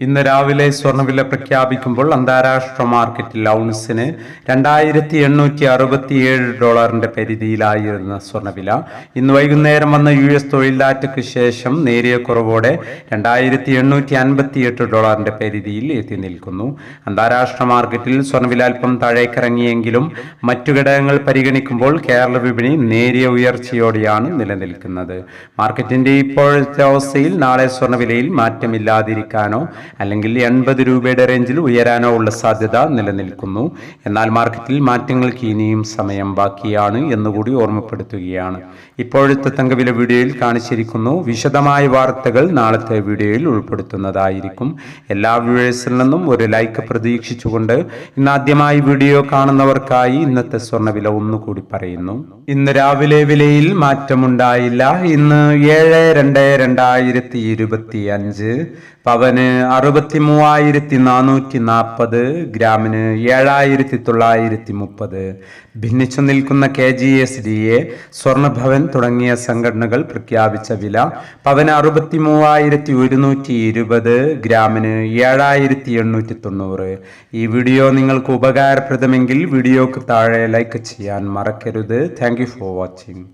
ഇന്ന് രാവിലെ സ്വർണവില പ്രഖ്യാപിക്കുമ്പോൾ അന്താരാഷ്ട്ര മാർക്കറ്റിൽ ഔൺസിന് രണ്ടായിരത്തി എണ്ണൂറ്റി അറുപത്തിയേഴ് ഡോളറിന്റെ പരിധിയിലായിരുന്ന സ്വർണവില ഇന്ന് വൈകുന്നേരം വന്ന യു എസ് തൊഴിലാറ്റയ്ക്ക് ശേഷം നേരിയ കുറവോടെ രണ്ടായിരത്തി എണ്ണൂറ്റി അൻപത്തിയെട്ട് ഡോളറിന്റെ പരിധിയിൽ എത്തി നിൽക്കുന്നു. അന്താരാഷ്ട്ര മാർക്കറ്റിൽ സ്വർണവില അല്പം താഴേക്കിറങ്ങിയെങ്കിലും മറ്റു ഘടകങ്ങൾ പരിഗണിക്കുമ്പോൾ കേരള വിപണി നേരിയ ഉയർച്ചയോടെയാണ് നിലനിൽക്കുന്നത്. മാർക്കറ്റിന്റെ ഇപ്പോഴത്തെ അവസ്ഥയിൽ നാളെ സ്വർണവിലയിൽ മാറ്റമില്ലാതിരിക്കാനോ അല്ലെങ്കിൽ എൺപത് രൂപയുടെ റേഞ്ചിൽ ഉയരാനോ ഉള്ള സാധ്യത നിലനിൽക്കുന്നു. എന്നാൽ മാർക്കറ്റിൽ മാറ്റങ്ങൾക്ക് ഇനിയും സമയം ബാക്കിയാണ് എന്നുകൂടി ഓർമ്മപ്പെടുത്തുകയാണ്. ഇപ്പോഴത്തെ തങ്കവില വീഡിയോയിൽ കാണിച്ചിരിക്കുന്നു. വിശദമായ വാർത്തകൾ നാളത്തെ വീഡിയോയിൽ ഉൾപ്പെടുത്തുന്നതായിരിക്കും. എല്ലാ വ്യൂവേഴ്സിൽ നിന്നും ഒരു ലൈക്ക് പ്രതീക്ഷിച്ചുകൊണ്ട് ഇന്ന് ആദ്യമായി വീഡിയോ കാണുന്നവർക്കായി ഇന്നത്തെ സ്വർണവില ഒന്നുകൂടി പറയുന്നു. ഇന്ന് രാവിലെ വിലയിൽ മാറ്റമുണ്ടായില്ല. ഇന്ന് ഏഴ് രണ്ട് രണ്ടായിരത്തി ഇരുപത്തി അഞ്ച് പവന് അറുപത്തി മൂവായിരത്തി നാനൂറ്റി നാൽപ്പത് ഗ്രാമിന് ഏഴായിരത്തി തൊള്ളായിരത്തി മുപ്പത് ഭിന്നിച്ചു നിൽക്കുന്ന K G S D A സ്വർണഭവൻ തുടങ്ങിയ സംഘടനകൾ പ്രഖ്യാപിച്ച വില പവന് അറുപത്തി മൂവായിരത്തി ഒരുന്നൂറ്റി ഇരുപത് ഗ്രാമിന് ഏഴായിരത്തി എണ്ണൂറ്റി തൊണ്ണൂറ് ഈ വീഡിയോ നിങ്ങൾക്ക് ഉപകാരപ്രദമെങ്കിൽ വീഡിയോക്ക് താഴെ ലൈക്ക് ചെയ്യാൻ മറക്കരുത്. Thank for watching.